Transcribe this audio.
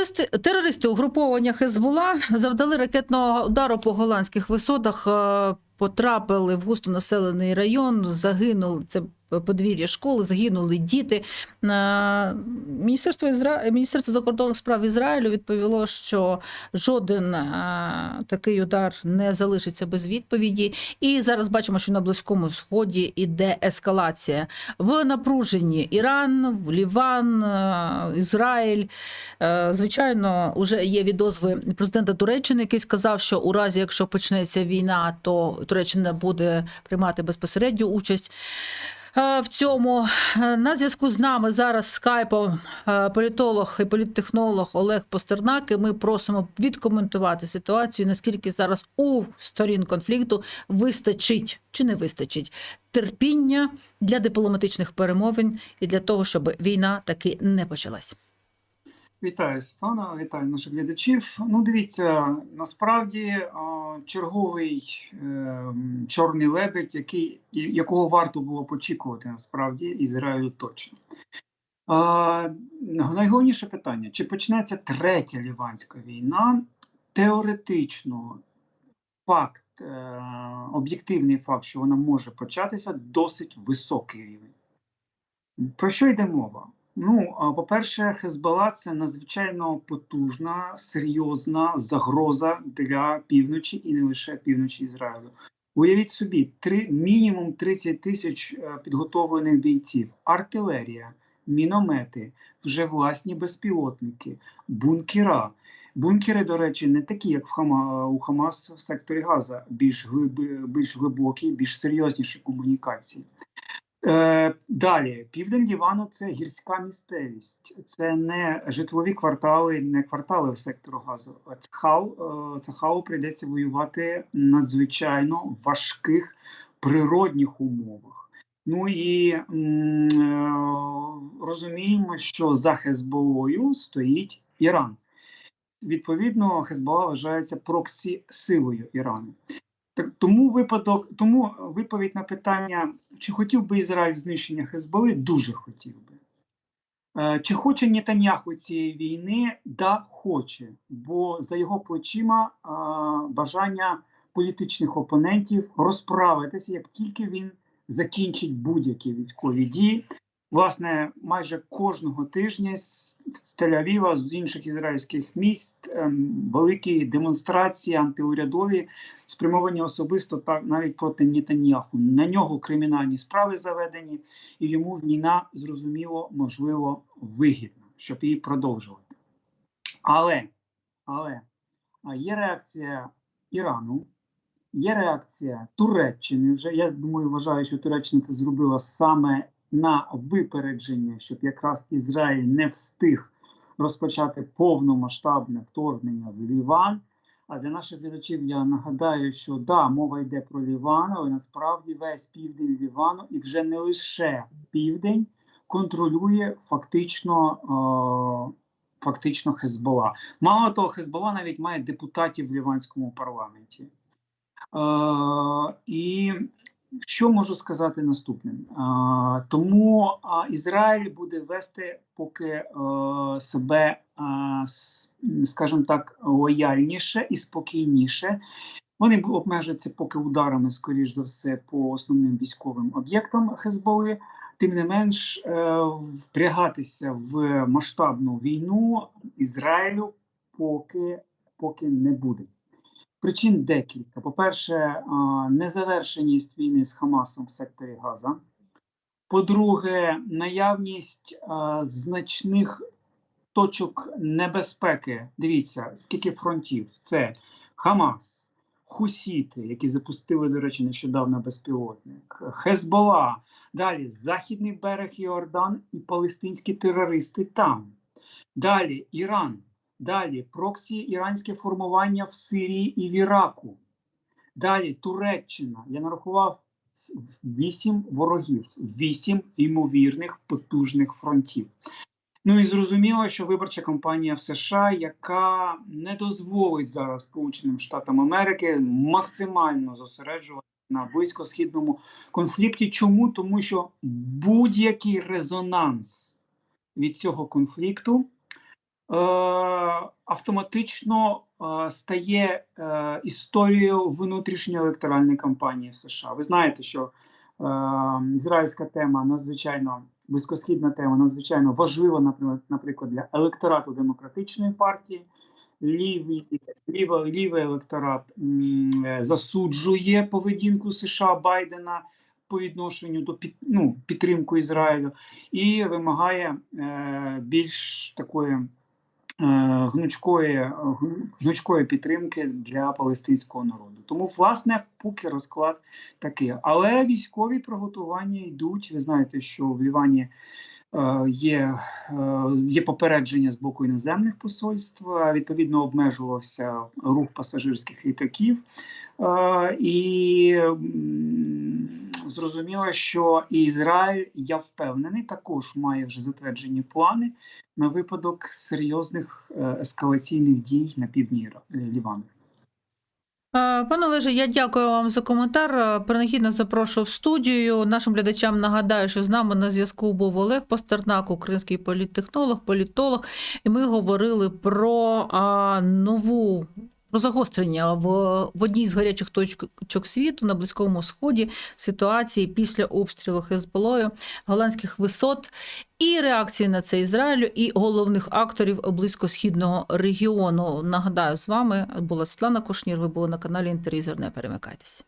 Терористи, терористи угруповання Хезбула завдали ракетного удару по голландських висотах, е, потрапили в густонаселений район, загинули це подвір'я школи, загинули діти. Міністерство Ізра... Міністерство закордонних справ Ізраїлю відповіло, що жоден такий удар не залишиться без відповіді. І зараз бачимо, що на близькому сході іде ескалація в напруженні Іран, Ліван, Ізраїль. Звичайно, вже є відозви президента Туреччини, який сказав, що у разі, якщо почнеться війна, то Туреччина буде приймати безпосередню участь. е, В цьому Е, на зв'язку з нами зараз скайпом е, політолог і політтехнолог Олег Постернак. І Ми просимо відкоментувати ситуацію, наскільки зараз у сторін конфлікту вистачить чи не вистачить терпіння для дипломатичних перемовин і для того, щоб війна таки не почалась. Вітаю, Світлана, вітаю наших глядачів. Ну, дивіться, насправді черговий е, чорний лебедь, який, якого варто було очікувати, насправді, Ізраїлю точно. Найголовніше питання: чи почнеться третя ліванська війна? Теоретично, факт, е, об'єктивний факт, що вона може початися, досить високий рівень. Про що йде мова? Ну, по-перше, Хезбола це надзвичайно потужна, серйозна загроза для півночі і не лише півночі Ізраїлю. Уявіть собі, три, мінімум 30 тисяч е, підготовлених бійців, артилерія, міномети, вже власні безпілотники, бункера. Бункери, до речі, не такі, як в Хама, у Хамас в секторі Газа, більш, глиб, більш глибокі, більш серйозніші комунікації. Е, далі, південь Лівану це гірська місцевість, це не житлові квартали, не квартали в сектору газу. Цхал, е, Цхалу прийдеться воювати надзвичайно важких природних умовах. Ну і м, е, розуміємо, що за Хезболою стоїть Іран. Відповідно, Хезбола вважається проксі силою Ірану. Так, тому випадок, тому відповідь на питання, чи хотів би Ізраїль знищення Хезболи, дуже хотів би. Е, Чи хоче Нетаньяху цієї війни? Да, хоче, бо за його плечима а, бажання політичних опонентів розправитися, як тільки він закінчить будь-які військові дії. Власне, майже кожного тижня з Тель-Авіва, з інших ізраїльських міст ем, великі демонстрації антиурядові спрямовані особисто так навіть проти Нетаньяху. На нього кримінальні справи заведені, і йому війна зрозуміло, можливо, вигідна, щоб її продовжувати. Але, але є реакція Ірану, є реакція Туреччини. Вже я думаю, вважаю, що Туреччина це зробила саме на випередження, щоб якраз Ізраїль не встиг розпочати повномасштабне вторгнення в Ліван. А для наших глядачів я нагадаю, що да, мова йде про Ліван, але насправді весь південь Лівану і вже не лише південь контролює фактично, е, фактично Хезбола. Мало того, Хезбола навіть має депутатів в ліванському парламенті. Е, і що можу сказати наступним? А, тому а, Ізраїль буде вести поки е, себе, а, скажімо так, лояльніше і спокійніше. Вони обмежаться поки ударами, скоріш за все, по основним військовим об'єктам Хезболи. Тим не менш, е, впрягатися в масштабну війну Ізраїлю поки, поки не буде. Причин декілька. По-перше, незавершеність війни з Хамасом в секторі Газа. По-друге, наявність значних точок небезпеки. Дивіться, скільки фронтів: це Хамас, Хусіти, які запустили, до речі, нещодавно безпілотник, Хезбола, далі Західний берег Йордан і палестинські терористи там. Далі Іран. Далі проксі іранське формування в Сирії і в Іраку. Далі Туреччина. Я нарахував вісім ворогів, вісім ймовірних потужних фронтів. Ну і зрозуміло, що виборча кампанія в США, яка не дозволить зараз Сполученим Штатам Америки максимально зосереджувати на близькосхідному конфлікті. Чому? Тому що будь-який резонанс від цього конфлікту автоматично е, стає е, історією внутрішньої електоральної кампанії США. Ви знаєте, що е, ізраїльська тема надзвичайно близькосхідна тема, надзвичайно важлива, наприклад, наприклад, для електорату демократичної партії. Лівий, лівий, лівий електорат е, засуджує поведінку США Байдена по відношенню до під, ну, підтримку Ізраїлю і вимагає е, більш такої е, гнучкої, гнучкої підтримки для палестинського народу. Тому, власне, поки розклад такий. Але військові приготування йдуть. Ви знаєте, що в Лівані е, є, е, є попередження з боку іноземних посольств. е, Відповідно, обмежувався рух пасажирських літаків. Е, І зрозуміло, що Ізраїль, я впевнений, також має вже затверджені плани на випадок серйозних е, ескалаційних дій на півдні е, Лівану. Е, Пане Олеже, я дякую вам за коментар. Е, Принагідно запрошую в студію. Нашим глядачам нагадаю, що з нами на зв'язку був Олег Пастернак, український політтехнолог, політолог. І ми говорили про нову. Про загострення в, в одній з гарячих точок світу на Близькому Сході ситуації після обстрілу Хезболою голландських висот і реакції на це Ізраїлю, і головних акторів близькосхідного регіону. Нагадаю, з вами була Світлана Кошнір. Ви були на каналі Інтерізер. Не перемикайтеся.